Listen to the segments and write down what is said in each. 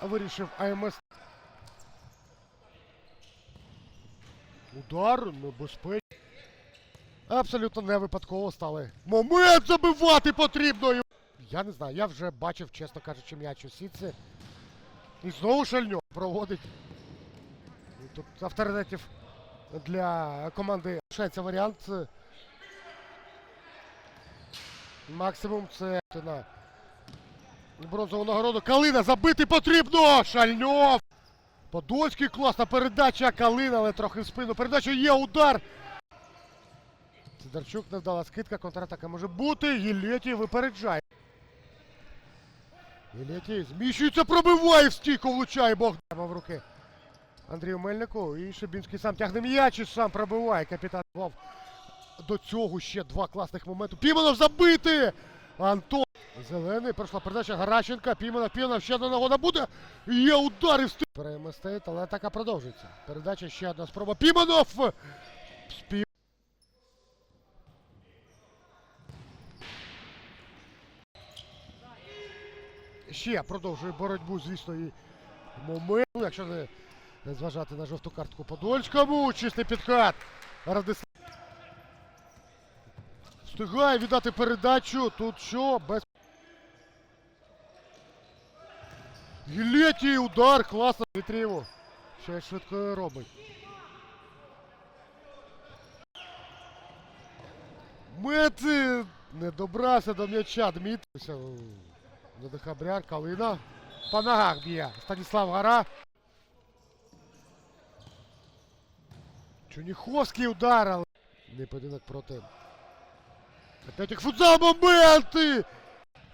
вирішив АМС. Удар небезпечний. Абсолютно не випадково стали. Момент забивати потрібно! Я не знаю, я вже бачив, чесно кажучи, м'яч у сітці. І знову шальньо проводить. Тут авторитетів для команди лишається варіант. Максимум це на бронзову нагороду. Калина забити потрібно! Шальньов! Подольський класна передача Калина, але трохи в спину. Передача є удар. Сидорчук невдала скидка, контратака може бути. Єлєті випереджає. Єлєті зміщується, пробиває в стійку, влучає Богдан в руки. Андрію Мельнику і Шибінський сам тягне м'яч і сам пробиває. Капітан Вов. До цього ще два класних моменти. Піманов забити! Антон. Зелений. Пройшла передача Гаращенка. Піманов, Піманов, ще одна нагода буде. Є удар і встиг. Перейме стоїть, але атака продовжується. Передача ще одна спроба. Піманов! Спів. Ще продовжує боротьбу, звісно, і момент. Якщо не зважати на жовту картку Подольському. Чистий підкат. Радислав. Встигає віддати передачу. Тут що? Без. Гілетій удар. Класно. Ще й швидко робить. Мети не добрався до м'яча. Дмитровся. До дехабряр. Калина. По ногах б'є. Станіслав Гара. Чуніховський удар, але не поєдинок проти. Опять футзал моменти!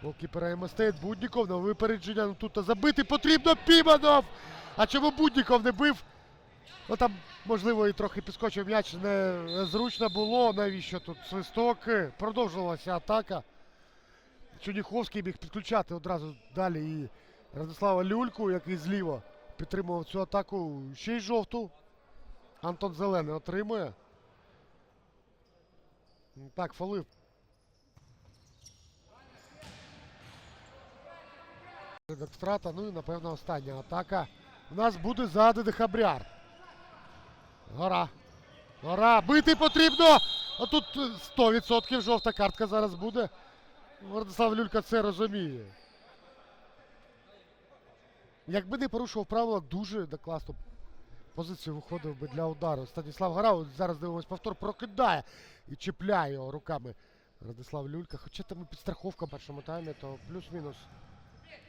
Голкіпера МСТ Будніков на випередження. Ну тут забити потрібно Піманов! А чому Будніков не бив? Ну там, можливо, і трохи підскочив м'яч. Не зручно було. Навіщо тут свисток? Продовжувалася атака. Чуніховський міг підключати одразу далі і Радислава Люльку, який зліва підтримував цю атаку. Ще й жовту. Антон Зелений отримує. Так, фолив. Втрата, ну і напевно остання атака. У нас буде ззади Дехабряр. Гора. Гора. Бити потрібно! А тут е, 100% жовта картка зараз буде. Владислав Люлька це розуміє. Якби не порушував правила, дуже класно позицію виходив би для удару. Станіслав Гора, зараз дивимось повтор, прокидає і чіпляє його руками Радислав Люлька. Хоча там і підстраховка в першому таймі, то плюс-мінус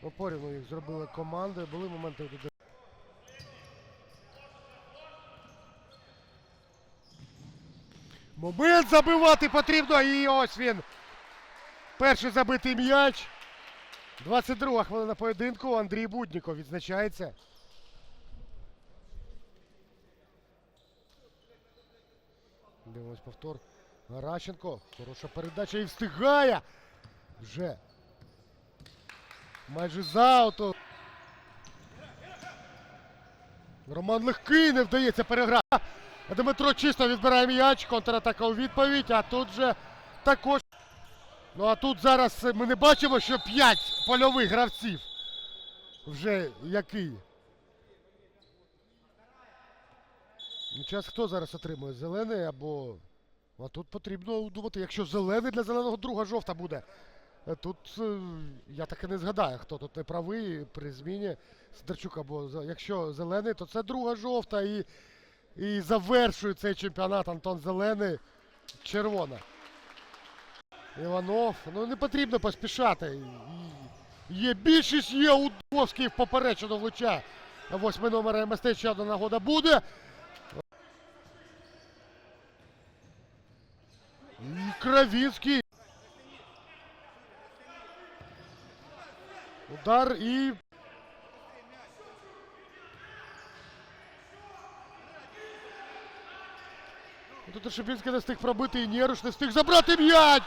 ну, їх зробили команди. Були моменти де Момент забивати потрібно і ось він. Перший забитий м'яч. 22 хвилина поєдинку. Андрій Будніков відзначається. Дивимось повтор. Гаращенко. Хороша передача і встигає. Вже. Майже за ауту. Роман легкий не вдається переграти. Дмитро чисто відбирає м'яч. Контратака у відповідь. А тут же також. Ну а тут зараз ми не бачимо, що 5 польових гравців. Вже який. Ну, час хто зараз отримує? Зелений або. А тут потрібно думати, якщо зелений для зеленого друга жовта буде. Е, Тут е, я таки не згадаю, хто тут не правий при зміні Сидорчук або за- якщо зелений, то це друга жовта і, і завершує цей чемпіонат Антон Зелений. Червона. Іванов. Ну не потрібно поспішати. Є більшість, є Удовський в поперечину влучає. Восьмий номер МСТ ще одна нагода буде. І Кравінський. Удар і. Ну, Тут Шипінський не встиг пробити і Нєруш не встиг забрати м'яч.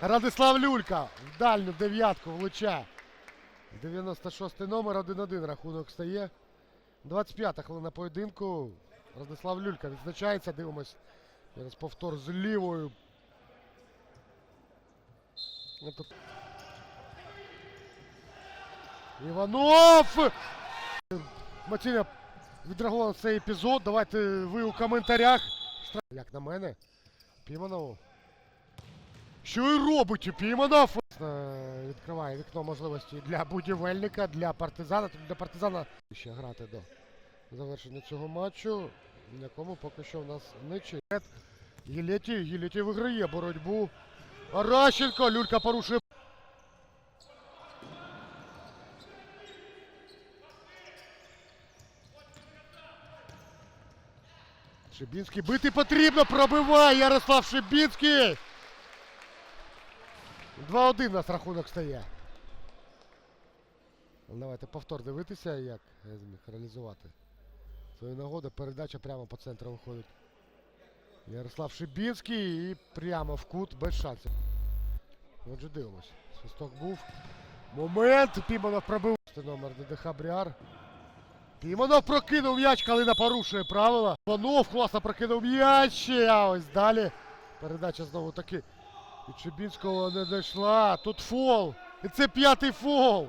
Радислав Люлька в дальню дев'ятку влучає. 96 й номер 1-1 рахунок стає. 25-та хвилина поєдинку. Радислав Люлька відзначається. Дивимось. Повтор з лівою. Ну, тут Іванов! Матіна відреагувала на цей епізод. Давайте ви у коментарях. Як на мене? Піманов. Що і робить Піманов? Е, Відкриває вікно можливості для будівельника, для партизана. Для партизана ще грати до завершення цього матчу, в якому поки що у нас ничий. Гілеті, Гілеті виграє боротьбу. Аращенко, Люлька порушує. Шибінський бити потрібно, пробиває Ярослав Шибінський. 2-1 у нас рахунок стає. Ну, Давайте повтор дивитися, як реалізувати свою нагоду. Передача прямо по центру виходить. Ярослав Шибінський і прямо в кут без шансів. Отже, дивимось. Свисток був. Момент. Піманов пробив. Номер ДДХ Бріар. Піманов прокинув м'яч, Калина порушує правила. Панов класно прокинув м'яч. А ось далі. Передача знову таки. Від Шибінського не дійшла. Тут фол. І це п'ятий фол.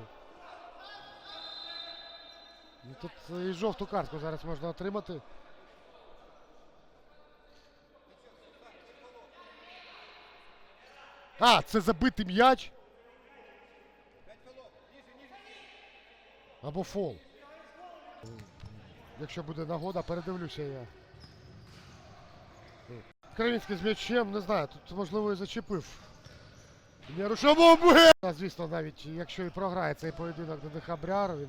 Ну, тут і жовту картку зараз можна отримати. А, це забитий м'яч. Або фол. Якщо буде нагода, передивлюся я. Кравінський з м'ячем, не знаю, тут можливо і зачепив. Нерушимо Звісно, навіть якщо і програє цей поєдинок ДДХ Бряр, він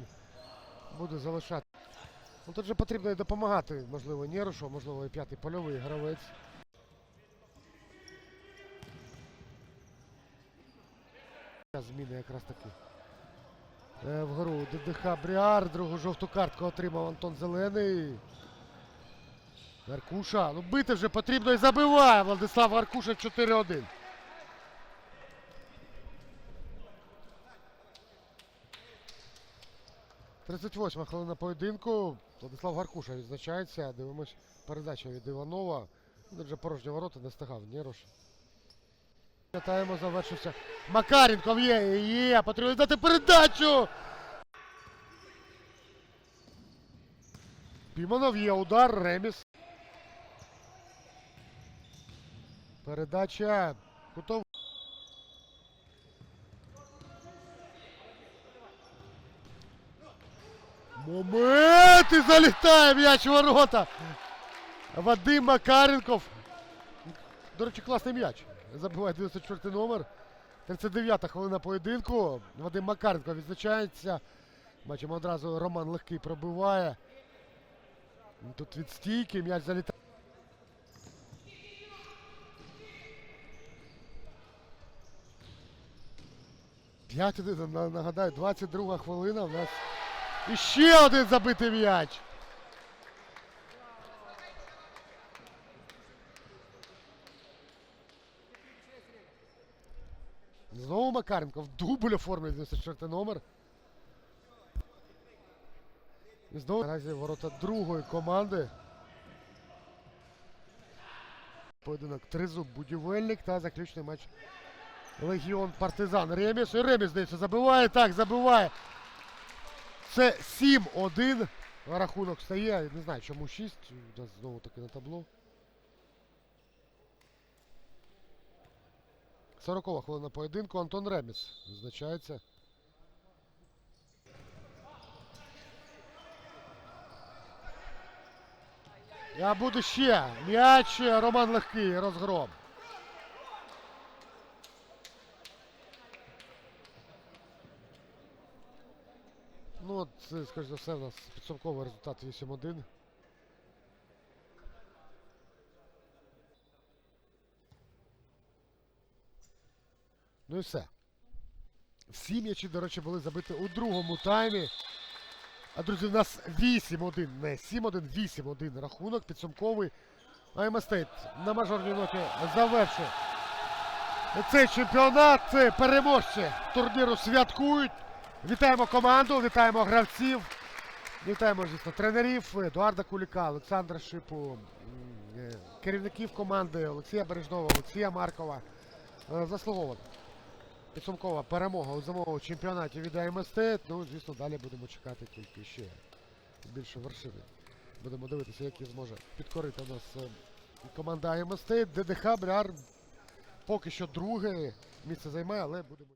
буде залишати. Ну тут же потрібно і допомагати, можливо, Нерушу, можливо, і п'ятий польовий гравець. Зміни якраз таки. Е, вгору ДДХ Бріар, другу жовту картку отримав Антон Зелений. Аркуша. Ну бити вже потрібно і забиває Владислав Аркуша 4-1. Тридцять восьма хвилина поєдинку. Владислав Гаркуша відзначається. Дивимось передача від Іванова. Тут вже порожні ворота не стигав Неруш. Пам'ятаємо, завершився. Макаренков є, є, потрібно дати передачу. Піманов є удар, реміс. Передача. Кутов. Момент! І залітає м'яч ворота. Вадим Макаренков. До речі, класний м'яч. Забиває 94 номер. 39-та хвилина поєдинку. Вадим Макаренко відзначається. Бачимо одразу Роман Легкий пробиває. Тут від стійки м'яч залітає. П'ять нагадаю, 22 хвилина. У нас іще один забитий м'яч. Знову Макаренко в дубль оформлює 94 номер. І знову наразі ворота другої команди. Поєдинок Тризуб, будівельник та заключний матч Легіон Партизан. Реміс. І Реміс, здається, забиває. Так, забиває. Це 7-1. Рахунок стає. Не знаю, чому 6. Знову таки на табло. 40 хвилина поєдинку. Антон Реміс відзначається. Я буду ще. М'яч Роман Легкий. Розгром. Ну, це, скоріш за все, у нас підсумковий результат 8-1. Ну і все. Всі м'ячі, до речі, були забиті у другому таймі. А, друзі, у нас 8-1, не 7-1, 8-1 рахунок підсумковий. Стейт на мажорній ноті завершує цей чемпіонат. Переможці турніру святкують. Вітаємо команду, вітаємо гравців. Вітаємо, звісно, тренерів Едуарда Куліка, Олександра Шипу, е, керівників команди Олексія Бережного, Олексія Маркова. Е, Заслуговано. Підсумкова перемога у зимовому чемпіонаті від АМСТ. Ну, звісно, далі будемо чекати тільки ще більше вершини. Будемо дивитися, які зможе підкорити нас е, команда АМСТ. ДДХ Бляр поки що друге місце займає, але будемо.